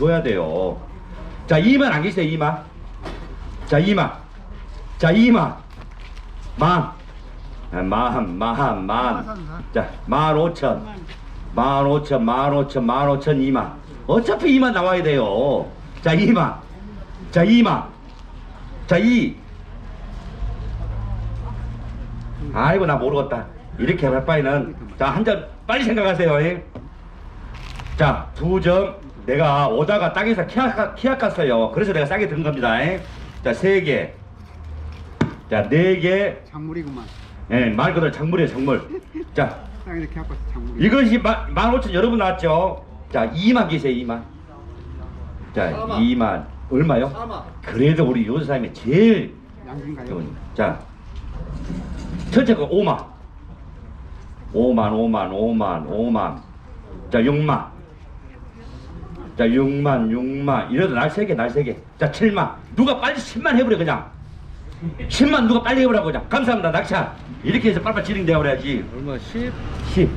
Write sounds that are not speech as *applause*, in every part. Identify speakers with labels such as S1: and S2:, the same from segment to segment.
S1: 줘야 돼요. 자, 2만 안 계세요, 2만. 자, 2만. 자, 2만. 만. 아, 만, 만, 만. 자, 만 오천. 만 오천, 만 오천, 만 오천, 2만. 어차피 2만 나와야 돼요. 자, 2만. 자, 2만. 자, 2. 아이고, 나 모르겠다. 이렇게 할 바에는, 자, 한 점 빨리 생각하세요. 잉? 자, 두 점. 내가 오다가 땅에서 키약, 키약 갔어요. 그래서 내가 싸게 든 겁니다. 잉? 자, 세 개. 자, 네 개.
S2: 작물이구만.
S1: 예, 말 그대로 작물이에요, 작물. 자,
S2: 딱 이렇게 갖고 왔어, 작물이.
S1: 이것이 마, 15,000 여러분 나왔죠? 자, 2만 계세요, 2만. 자, 2만. 얼마요? 그래도 우리 요사님이 제일
S2: 양진가요?
S1: 좋은. 자, 첫째 거 5만. 5만, 5만, 5만, 5만. 자, 6만. 자, 6만, 6만. 이래도 날세 개, 날세 개. 자, 7만. 누가 빨리 10만 해버려, 그냥. 10만 누가 빨리 해보라고 그냥. 감사합니다, 낙차. 이렇게 해서 빨빨 진행되어 버려야지.
S3: 얼마 10?
S1: 10.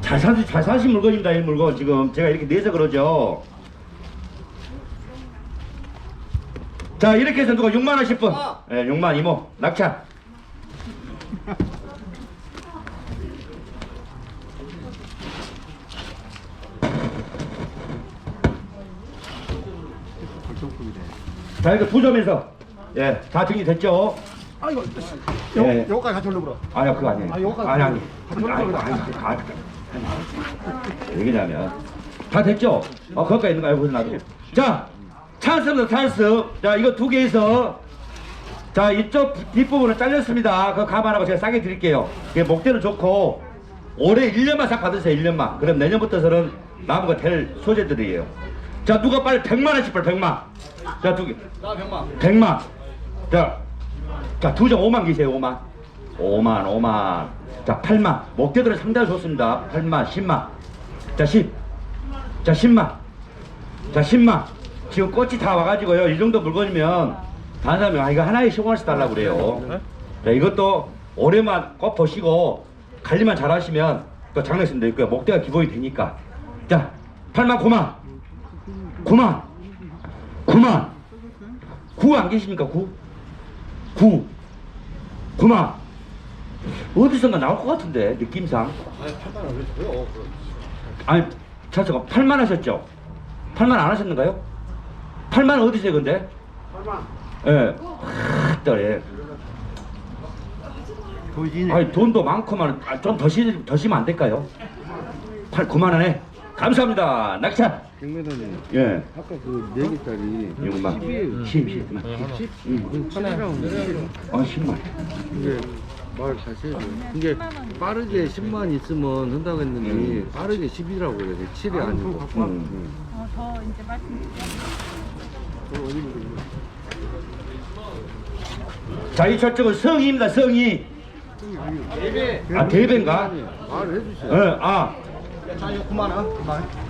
S1: 잘 사시, 잘 사신 물건입니다, 이 물건. 지금 제가 이렇게 내서 그러죠. 자, 이렇게 해서 누가 6만 원씩 분. 예, 6만 이모. 낙차.
S2: 골동품이래.
S1: 자, 이거 두 점에서. 예, 다 정리됐죠?
S2: 아이고,
S1: 예.
S2: 요, 요까지 같이 올려보라.
S1: 아니요, 그거 아니에요.
S2: 아, 요거
S1: 아니, 아니.
S2: 가져오려고
S1: 아니,
S2: 그래.
S1: 아니, 아니, 아니. 왜냐면, 다 됐죠? 어, 거기까지 있는 거 알고 나도. 자, 찬스입니다, 찬스. 자, 이거 두 개에서, 자, 이쪽 뒷부분은 잘렸습니다. 그거 감안하고 제가 싸게 드릴게요. 그게 목대는 좋고, 올해 1년만 싹 받으세요, 1년만. 그럼 내년부터서는 거될 소재들이에요. 자, 누가 빨리 100만 원씩 빨리 100만. 자, 두 개.
S3: 나 100만
S1: 100만. 자, 자, 두 장 5만 기세요, 5만. 5만, 5만. 자, 8만. 목대들은 상당히 좋습니다. 8만, 10만. 자, 10. 자, 10만. 자, 10만. 지금 꽃이 다 와가지고요. 이 정도 물건이면 다른 사람이 아, 이거 하나에 10원씩 달라고 그래요. 자, 이것도 올해만 꽃 보시고 관리만 잘 하시면 또 장례식도 있고요. 목대가 기본이 되니까. 자, 8만, 9만. 9만. 9만. 9 안 계십니까? 9? 9. 9만. 어디선가 나올 것 같은데, 느낌상.
S3: 아니 8만 원 왜 줘요
S1: 아니, 잠깐만, 8만 하셨죠? 8만 안 하셨는가요? 8만 어디세요, 근데?
S2: 8만.
S1: 예. 하, 또, 예. 아니, 돈도 많구만. 아, 좀더 시, 더 시면 안 될까요? 8, 9만 원에. 감사합니다. 낙차.
S3: 백매단님
S1: 예.
S3: 아까 그 4개짜리
S1: 6만.
S3: 10이에요
S1: 10, 10.
S3: 10?
S1: 응.
S3: 그럼 7이라고
S1: 아, 10만.
S3: 근데 말 다시 해줘 이게 빠르게 10만 있으면 한다고 했는데
S1: 음.
S3: 빠르게 10이라고 그래 7이 아니고
S2: 갖고 와.
S1: 음.
S4: 어, 더 이제 말씀드릴게요.
S1: 자, 이 저쪽은 성입니다, 성이.
S2: 거야?
S1: 아, 대배인가?
S3: 말을 해주세요
S1: 예, 아.
S2: 자, 이거 9만 원. 9만.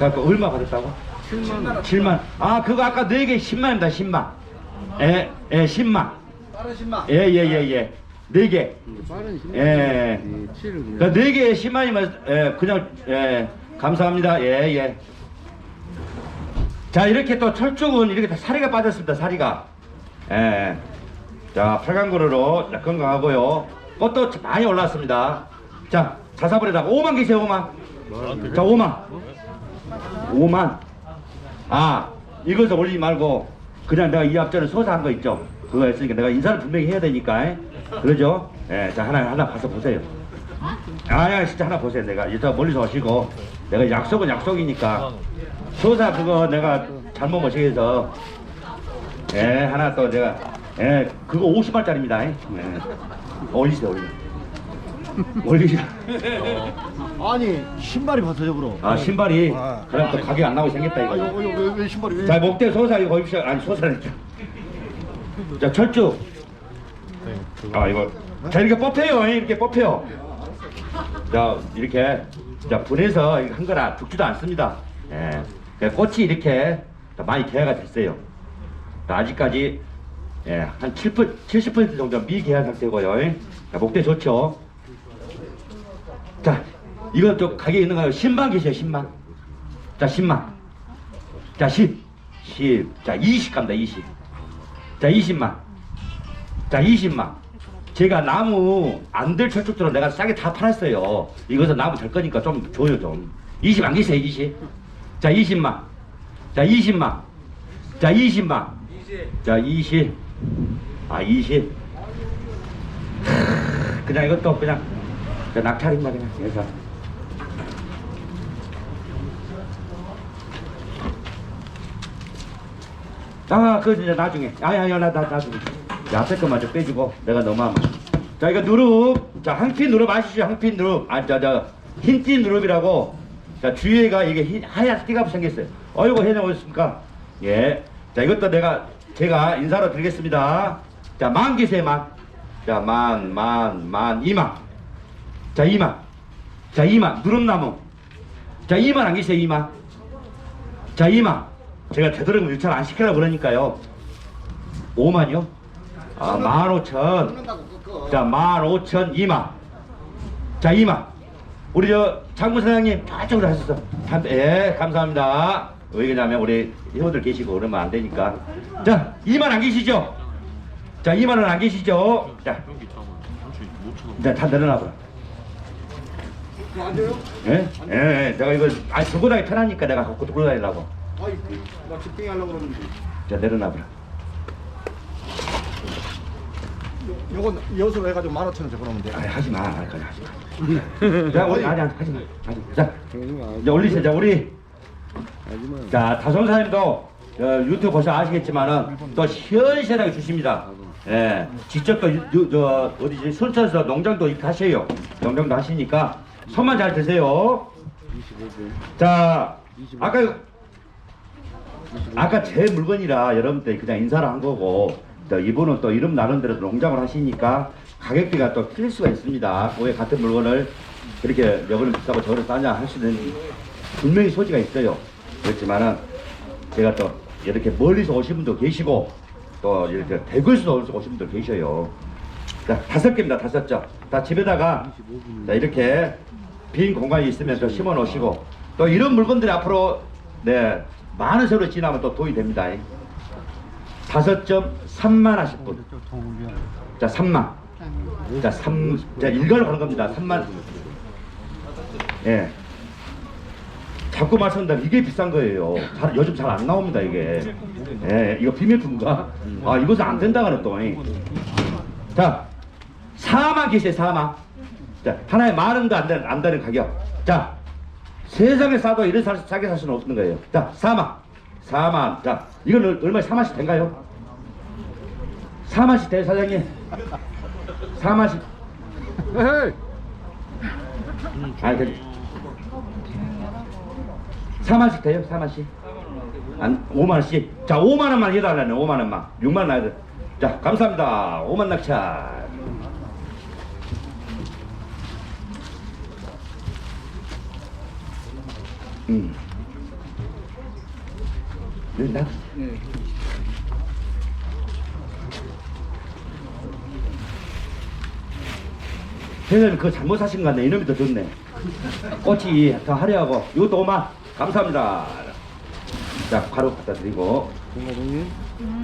S1: 그러니까 얼마 받았다고?
S3: 7만 원
S1: 7만. 아, 그거 아까 4개 10만입니다, 10만. 예, 예, 10만.
S2: 빠른 10만.
S1: 예, 예, 예, 예. 4개.
S3: 빠른 10만
S1: 예.
S3: 7을
S1: 그
S3: 그냥
S1: 4개에 10만이면, 예, 그냥, 예, 감사합니다. 예, 예. 자, 이렇게 또 철쭉은 이렇게 다 사리가 빠졌습니다, 사리가. 예. 자, 팔강구르로 건강하고요. 꽃도 많이 올랐습니다. 자, 자사불에다가 5만 계세요, 5만. 자, 5만. 5만. 아, 이것을 올리지 말고 그냥 내가 이 앞전에 소사한 거 있죠. 그거 했으니까 내가 인사를 분명히 해야 되니까. 에? 그러죠? 예, 자, 하나, 하나 봐서 보세요. 아야, 진짜 하나 보세요. 내가 이따 멀리서 오시고 내가 약속은 약속이니까 소사 그거 내가 잘못 못시게 해서 예, 하나 또 내가 예, 그거 50만짜리입니다. 예. 올리세요, 올리. *laughs* 올리시라.
S5: 아니 신발이 벗어져 그럼
S1: 아 신발이
S5: 아.
S1: 그럼 또 가격 안 나오게 생겼다
S5: 아
S1: 이거.
S5: 이거 왜, 왜 신발이 왜
S1: 자 목대 소사 이거 보십시오. 아니 소사랬죠. 자 철쭉. 아 이거 자 이렇게 뽑혀요. 이렇게 뽑혀요. 자 이렇게 자 분해서 한 거라 죽지도 않습니다. 예. 그러니까 꽃이 이렇게 다 많이 개화가 됐어요. 자, 아직까지 예, 한 7%, 70% 정도 미개화 상태고요. 자, 목대 좋죠. 자, 이거 또 가게 있는 거요. 10만 계세요, 10만. 자, 10만. 자, 10. 10. 자, 20 갑니다, 20. 자, 20만. 자, 20만. 제가 나무 안들 철쭉들은 내가 싸게 다 팔았어요. 이것은 나무 될 거니까 좀 줘요, 좀. 20 안 계세요, 20. 자, 20만. 자, 20만. 자, 20만. 자, 20. 아, 20. 그냥 이것도 그냥 저 낙찰입니다, 그냥. 그래서. 아, 그 이제 나중에. 아니, 나, 나, 나중에. 야, 앞에 거만 좀 빼주고, 내가 너무 하면. 자, 이거 누릅. 자, 항핀 누릅 아시죠? 항핀 누릅. 아, 저, 저, 흰띠 누릅이라고. 자, 뒤에가 이게 흰, 하얀 띠가 생겼어요. 어이구, 해내 오셨습니까? 예. 자, 이것도 내가, 제가 인사로 드리겠습니다. 자, 만 계세요, 만. 자, 만, 만, 만, 이만. 자, 이만. 자, 이만. 누릅나무. 자, 이만 안 계세요, 이만. 자, 이만. 제가 되도록이면 유찰 안 시키려고 그러니까요. 5만이요? 아, 15,000.
S2: 끊는다고 끄
S1: 자, 15,000, 2만. 자, 2만. 우리 저 장군 사장님 저쪽으로 하셨어. 참, 예, 감사합니다. 왜 그러냐면 우리 회원들 계시고 그러면 안 되니까. 자, 2만 안 계시죠? 자, 2만 원 안 계시죠? 자, 자, 다 내려놔봐.
S2: 그거 안 돼요?
S1: 예? 예, 예. 내가 이거, 아, 들고 다니기 편하니까 내가 갖고 들고 다니려고.
S2: 아이 나 집행이 하려고 그러는데
S1: 자, 내려놔봐.
S2: 요- 요건 여수로 해가지고 만 오천 원 적어 놓으면 돼
S1: 아, 하지 마. 아, 그냥 하지 마. *laughs* 자, 우리, 아니, 아니, 하지 마. 하지 마. 자, 이제 올리세요. 자, 우리.
S3: 하지마
S1: 자, 다솜 사님도 어, 유튜브 보셔 아시겠지만은 또 시원시원하게 주십니다. 예, 직접 또, 유, 유- 저, 어디지, 순천에서 농장도 이렇게 하셔요. 농장도 하시니까 손만 잘 드세요.
S3: 25분
S1: 자, 아까, 아까 제 물건이라 여러분들 그냥 인사를 한 거고, 또 이분은 또 이름 나는 대로 농장을 하시니까 가격대가 또 틀릴 수가 있습니다. 왜 같은 물건을 그렇게 여기는 비싸고 저기는 싸냐 할 수는 분명히 소지가 있어요. 그렇지만은 제가 또 이렇게 멀리서 오신 분도 계시고 또 이렇게 대구에서 오신 분도 계셔요. 자, 다섯 개입니다. 다섯 점. 다 집에다가 자, 이렇게 빈 공간이 있으면 또 심어 놓으시고 또 이런 물건들이 앞으로 네 많은 세월이 지나면 또 도움이 됩니다. 다섯 점 3만 하실 분. 자, 3만. 자, 3, 자, 일괄로 가는 겁니다. 3만. 예. 자꾸 말씀드린다. 이게 비싼 거예요. 잘, 요즘 잘 안 나옵니다, 이게. 예, 이거 비밀품가? 아, 이것은 안 또. 이. 자, 4만 계세요, 4만. 자, 하나에 만 원도 안 되는, 안 되는 가격. 자, 세상에 싸도 이런 사, 싸게 살 수는 없는 거예요. 자, 4만. 4만. 자, 이건 얼마 4만씩 된가요? 4만씩 돼요, 사장님? 4만씩.
S3: 헤이
S1: 아니, 그 4만씩 돼요, 4만씩. 안, 5만원씩. 자, 5만원만 해달라네, 5만원만. 6만원 나야 돼. 자, 감사합니다. 5만 낙찰. 음. 된다?
S2: 네.
S1: 회장님 그거 잘못 사신 거 같네. 이놈이 더 좋네. 꽃이 더 화려하고 이것도 5만. 감사합니다. 자, 바로 갖다 드리고.
S3: 공과장님